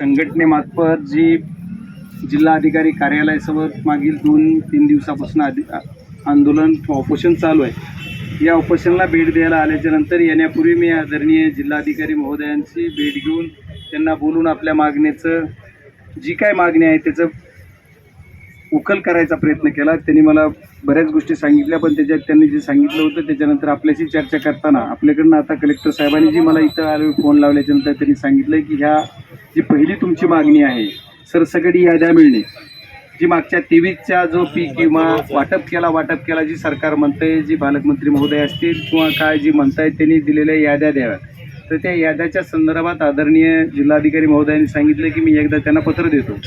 संघटनेमार्फत जी जिल्हाधिकारी कार्यालयासमोर मागील दोन तीन दिवसापासून आधी आंदोलन ऑपोशन चालू आहे. या ऑपरेशनला भेट द्यायला आल्याच्यानंतर येण्यापूर्वी मी आदरणीय जिल्हाधिकारी महोदयांची भेट घेऊन त्यांना बोलून आपल्या मागणीचं जी काय मागणी आहे त्याचं उकल करायचा प्रयत्न केला. त्यांनी मला बऱ्याच गोष्टी सांगितल्या पण त्याच्यात त्यांनी जे सांगितलं होतं त्याच्यानंतर आपल्याशी चर्चा करताना आपल्याकडनं आता कलेक्टर साहेबांनी जी मला इथं आले फोन लावल्याच्यानंतर त्यांनी सांगितलं की ह्या जी पहिली तुमची मागणी आहे सरसकटी याद्या मिळणे. जी मागच्या तेवीसच्या जो पीक किंवा वाटप केला वाटप केला जी सरकार म्हणतंय जी पालकमंत्री महोदय असतील किंवा काय जी म्हणतायत त्यांनी दिलेल्या याद्या द्याव्यात. तर त्या याद्याच्या संदर्भात आदरणीय जिल्हाधिकारी महोदयांनी सांगितलं की मी एकदा त्यांना पत्र देतो.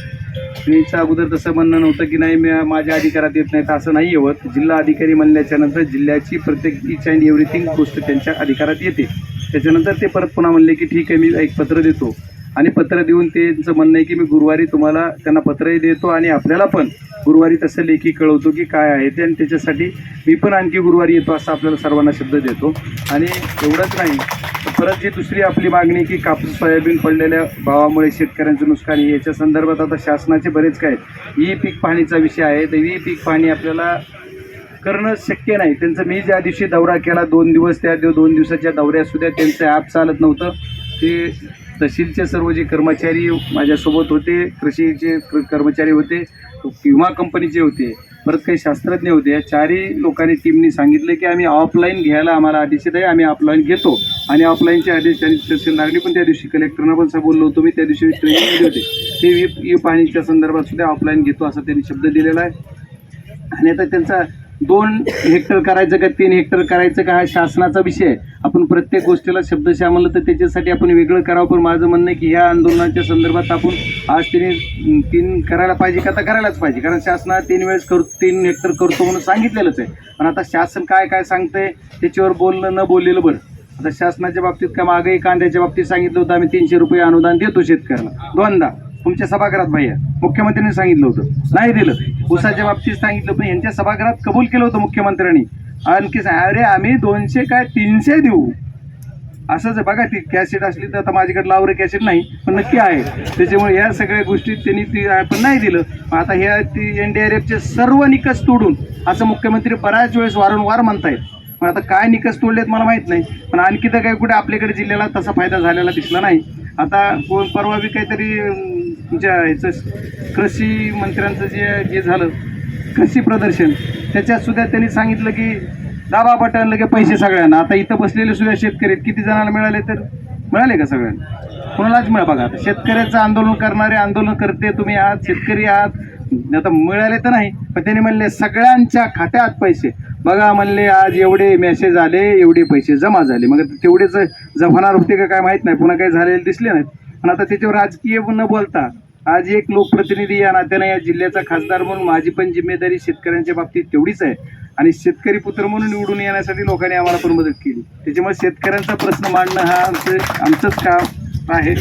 त्यांचं अगोदर तसं म्हणणं नव्हतं की नाही मी माझ्या अधिकारात येत नाही तर असं नाही येवत जिल्हा अधिकारी म्हणल्याच्या नंतर जिल्ह्याची प्रत्येक इच अँड एव्हरीथिंग गोष्ट त्यांच्या अधिकारात येते. त्याच्यानंतर ते परत पुन्हा म्हणले की ठीक आहे मी एक पत्र देतो. आणि पत्र देऊन त्यांचं म्हणणं आहे की मी गुरुवारी तुम्हाला त्यांना पत्रही देतो आणि आपल्याला पण गुरुवारी तसं लेखी कळवतो की काय आहे ते आणि त्याच्यासाठी मी पण आणखी गुरुवारी येतो असं आपल्याला सर्वांना शब्द देतो. आणि एवढंच नाही तर परत जी दुसरी आपली मागणी की कापूस सोयाबीन पडलेल्या भावामुळे शेतकऱ्यांचं नुकसान आहे याच्या संदर्भात आता शासनाचे बरेच काय ई पीक पाहणीचा विषय आहे तर ई पीक पाहणी आपल्याला करणं शक्य नाही. त्यांचं मी ज्या दिवशी दौरा केला दोन दिवस त्या दिव- दोन दिवसाच्या दौऱ्यात सुद्धा त्यांचं ॲप चालत नव्हतं. ते तहसीलचे सर्व जे कर्मचारी माझ्यासोबत होते कृषीचे कर्मचारी होते विमा कंपनीचे होते परत काही शास्त्रज्ञ होते या चारही लोकांनी टीमनी सांगितलं की आम्ही ऑफलाईन घ्यायला आम्हाला आदेशित आहे आम्ही ऑफलाईन घेतो. आणि ऑफलाईनचे आदेश त्यांनी तहसीलदारांनी पण त्या दिवशी कलेक्टरनं पण बोललो होतो मी त्या दिवशी ट्रेनिंगमध्ये होते. ते वी ई पाणीच्या संदर्भात सुद्धा ऑफलाईन घेतो असा त्यांनी शब्द दिलेला आहे. आणि आता त्यांचा दोन हेक्टर करायचं का तीन हेक्टर करायचं का हा शासनाचा विषय आहे. आपण प्रत्येक गोष्टीला शब्दशः म्हणलं तर त्याच्यासाठी आपण वेगळं करावं पण माझं म्हणणं आहे की ह्या आंदोलनाच्या संदर्भात आपण आज तिने तीन करायला पाहिजे का तर करायलाच पाहिजे. कारण शासनाने तीन वेळेस करू तीन हेक्टर करतो म्हणून सांगितलेलंच आहे. पण आता शासन काय काय सांगतंय त्याच्यावर बोलणं न बोललेलं बरं. आता शासनाच्या बाबतीत का मागही कांद्याच्या बाबतीत सांगितलं होतं आम्ही तीनशे रुपये अनुदान देतो शेतकऱ्याला दोनदा. तुमच्या सभागृहात भैया. मुख्यमंत्र्यांनी सांगितलं होतं. नाही दिलं. ऊसाच्या बाबतीत सांगितलं पण यांच्या सभागृहात कबूल केलं होतं मुख्यमंत्र्यांनी. आणखी सा- अरे आम्ही दोनशे काय तीनशे देऊ. असंच बघा ती कॅसेट असली तर आता माझ्याकडे लावरे कॅसेट नाही पण नक्की आहे. त्याच्यामुळे या सगळ्या गोष्टी त्यांनी ती पण नाही दिलं. आता ह्या ती एन डी आर एफचे सर्व निकष तोडून असं मुख्यमंत्री बऱ्याच वेळेस वारंवार म्हणतायत. पण आता काय निकष तोडलेत मला माहीत नाही. पण आणखी तर काही कुठे आपल्याकडे जिल्ह्याला तसा फायदा झालेला दिसला नाही. आता कोण परवा बी काहीतरी तुमच्या ह्याचं कृषी मंत्र्यांचं जे हे झालं कृषी प्रदर्शन? त्याच्यात सुद्धा त्यांनी सांगितलं की दाबा बटन लगे पैसे सगळ्यांना. आता इथं बसलेले सुद्धा शेतकरी किती जणांना मिळाले तर? मिळाले का सगळ्यांना? कोणालाच मिळा बघा. आता शेतकऱ्याचं आंदोलन करणारे आंदोलन करते तुम्ही आहात शेतकरी आहात. आता मिळाले तर नाही पण त्यांनी म्हणले सगळ्यांच्या खात्यात पैसे. बघा म्हणले आज एवढे मेसेज आले एवढे पैसे जमा झाले. मग तेवढेच जमाणार होते का काय माहीत नाही. पुन्हा काही झालेले दिसले नाहीत. पण आता त्याच्यावर राजकीय न बोलता आज एक लोकप्रतिनिधी या नात्यानं या जिल्ह्याचा खासदार म्हणून माझी पण जिम्मेदारी शेतकऱ्यांच्या बाबतीत तेवढीच आहे. आणि शेतकरी पुत्र म्हणून निवडून येण्यासाठी लोकांनी आम्हाला पण मदत केली. त्याच्यामुळे शेतकऱ्यांचा प्रश्न मांडणं हा आमचं आमचंच काम आहे.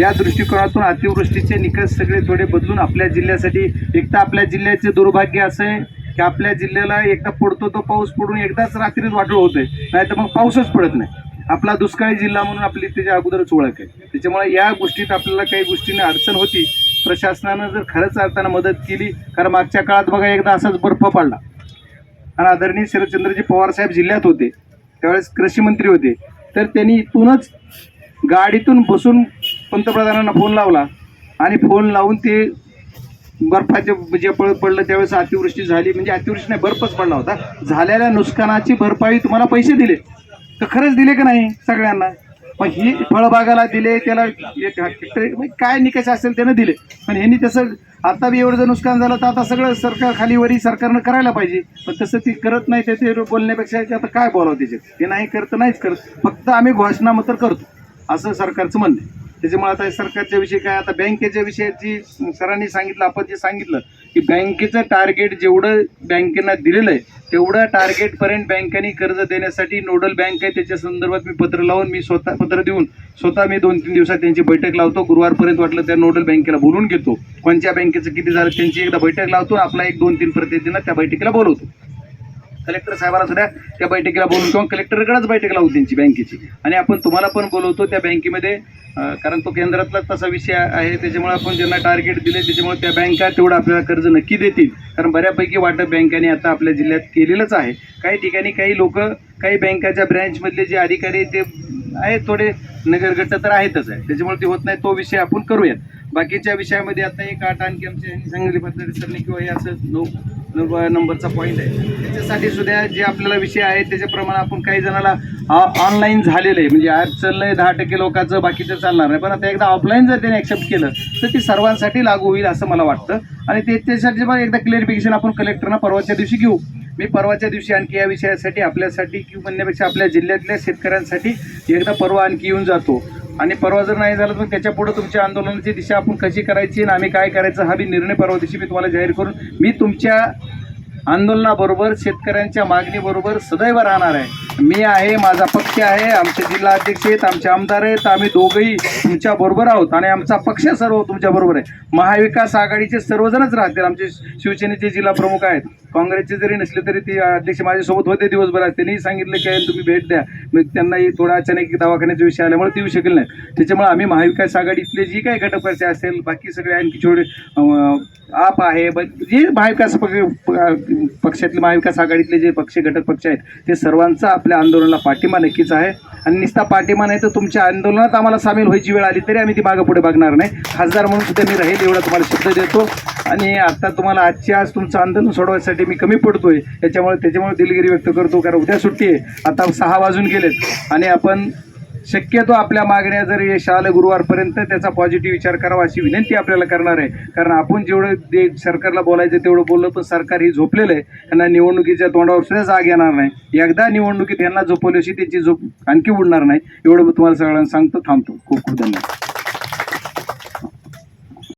या दृष्टिकोनातून अतिवृष्टीचे निकष सगळे थोडे बदलून आपल्या जिल्ह्यासाठी एक तर आपल्या जिल्ह्याचे दुर्भाग्य असं आहे की आपल्या जिल्ह्याला एकदा पडतो तो पाऊस पडून एकदाच रात्रीच वाटलं होतंय. नाही तर मग पाऊसच पडत नाही. आपला दुष्काळी जिल्हा म्हणून आपली त्याच्या अगोदरच ओळख आहे. त्याच्यामुळे या गोष्टीत आपल्याला काही गोष्टींनी अडचण होती प्रशासनानं जर खरंच अर्थानं मदत केली कारण मागच्या काळात बघा एकदा असाच बर्फ पडला. आणि आदरणीय शरदचंद्रजी पवार साहेब जिल्ह्यात होते त्यावेळेस कृषी मंत्री होते. तर त्यांनी इथूनच गाडीतून बसून पंतप्रधानांना फोन लावला आणि फोन लावून ते बर्फाचे जे पळ पडलं त्यावेळेस अतिवृष्टी झाली. म्हणजे अतिवृष्टी नाही बर्फच पडला होता. झालेल्या नुकसानाची भरपाई तुम्हाला पैसे दिले. तर खरंच दिले का नाही सगळ्यांना? मग ही फळबागाला दिले त्याला एक हेक्टर काय निकष असेल त्यानं दिले. पण ह्यांनी तसं आता बी एवढं जर नुकसान झालं तर आता सगळं सरकार खालीवरी सरकारनं करायला पाहिजे. पण तसं ती करत नाही त्याचे बोलण्यापेक्षा ते आता काय बोलावं त्याच्यात? ते नाही करत नाहीच करत. फक्त आम्ही घोषणा मात्र करतो. असं सरकारचं म्हणणं आहे. त्याच्यामुळे आता सरकारच्या विषयी काय आता बँकेच्या विषयाची सरांनी सांगितलं आपण जे सांगितलं की बँकेचं टार्गेट जेवढं बँकेनं दिलेलं आहे तेवढं टार्गेटपर्यंत बँकेनी कर्ज देण्यासाठी नोडल बँक आहे त्याच्या संदर्भात मी पत्र लावून मी स्वतः पत्र देऊन स्वतः मी दोन तीन दिवसात त्यांची बैठक लावतो. गुरुवारपर्यंत वाटलं त्या नोडल बँकेला बोलून घेतो. कोणत्या बँकेचं किती झालं त्यांची एकदा बैठक लावतो आपला एक दोन तीन प्रतिनिधींना त्या बैठकीला बोलवतो. कलेक्टर साहेबांना सुद्धा त्या बैठकीला बोलून किंवा कलेक्टरकडेच बैठक लावू त्यांची बँकेची. आणि आपण तुम्हाला पण बोलवतो त्या बँकेमध्ये कारण तो केंद्रातलाच तसा विषय आहे त्याच्यामुळे आपण ज्यांना टार्गेट दिले त्याच्यामुळे त्या बँका तेवढं आपल्याला कर्ज नक्की देतील. कारण बऱ्यापैकी वाटप बँकांनी आता आपल्या जिल्ह्यात केलेलंच आहे. काही ठिकाणी काही लोक काही बँकाच्या ब्रँचमधले जे अधिकारी ते आहेत थोडे नगरगट्ट तर आहेतच आहे. त्याच्यामुळे ते होत नाही तो विषय आपण करूयात. बाकीच्या विषयामध्ये आता एक आठ आणखी आमच्या यांनी सांगितले पद्धती सरने किंवा हे असं लोक नऊ नंबरचा पॉईंट आहे. त्याच्यासाठी सुद्धा जे आपल्याला विषय आहे त्याच्याप्रमाणे आपण काही जणाला ऑनलाईन झालेलं आहे. म्हणजे आज चाललंय दहा टक्के लोकांचं बाकीचं चालणार नाही. पण आता एकदा ऑफलाईन जर त्याने ॲक्सेप्ट केलं तर ते सर्वांसाठी लागू होईल असं मला वाटतं. आणि ते त्याच्यासाठी पण एकदा क्लिअरिफिकेशन आपण कलेक्टरना परवाच्या दिवशी घेऊ. मी परवाच्या दिवशी आणखी या विषयासाठी आपल्यासाठी किंवा म्हणण्यापेक्षा आपल्या जिल्ह्यातल्या शेतकऱ्यांसाठी एकदा परवा आणखी येऊन जातो. आणि परवा जर नाही झालं तर त्याच्या पुढे तुमच्या आंदोलनाची दिशा आपण कशी करायची आणि आम्ही काय करायचं हा बी निर्णय परवा दिवशी मी तुम्हाला जाहीर करून मी तुमच्या आंदोलनाबरोबर शेतकऱ्यांच्या मागणीबरोबर सदैव राहणार आहे. मी आहे माझा पक्ष आहे आमचे जिल्हा अध्यक्ष आहेत आमचे आमदार आहेत आम्ही दोघंही तुमच्या बरोबर आहोत आणि आमचा पक्ष सर्व तुमच्या बरोबर आहे. महाविकास आघाडीचे सर्वजणच राहतील आमचे शिवसेनेचे जिल्हा प्रमुख आहेत. काँग्रेसचे जरी नसले तरी ते अध्यक्ष माझ्यासोबत होते दिवसभर त्यांनीही त्यांनी सांगितलं की तुम्ही भेट द्या. मग त्यांनाही थोडा अचानक दवाखान्याचा विषय आल्यामुळे ते येऊ शकले नाही त्याच्यामुळे आम्ही महाविकास आघाडीतले जी काही घटकपक्ष असेल बाकी सगळे आणखी छोटे आप आहे ब- जे महाविकास पक्षातले महाविकास आघाडीतले जे पक्ष घटक पक्ष आहेत ते सर्वांचा आपल्या आंदोलनाला पाठिंबा नक्कीच आहे. आणि नुसता पाठिंबा नाही तर तुमच्या आंदोलनात आम्हाला सामील व्हायची वेळ आली तरी आम्ही ती मागं पुढे बघणार नाही. खासदार म्हणून सुद्धा मी राहील एवढा तुम्हाला शब्द देतो. आणि आता तुम्हाला आजची आज तुमचं आंदोलन सोडवायसाठी मी कमी पडतोय. त्याच्यामुळे त्याच्यामुळे दिलगिरी व्यक्त करतो कारण उद्या सुट्टी आहे. आता सहा वाजून गेलेत. आणि आपण शक्यतो आपल्या मागण्या जर यश आलं गुरुवारपर्यंत त्याचा पॉझिटिव्ह विचार करावा अशी विनंती आपल्याला करणार आहे. कारण आपण जेवढं ते सरकारला बोलायचं तेवढं बोललं पण सरकार ही झोपलेलं आहे. त्यांना निवडणुकीच्या तोंडावर सुद्धा जाग येणार नाही. एकदा निवडणुकीत यांना झोपवली अशी त्याची झोप आणखी उडणार नाही. एवढं मी तुम्हाला सगळ्यांना सांगतो थांबतो. खूप खूप धन्यवाद.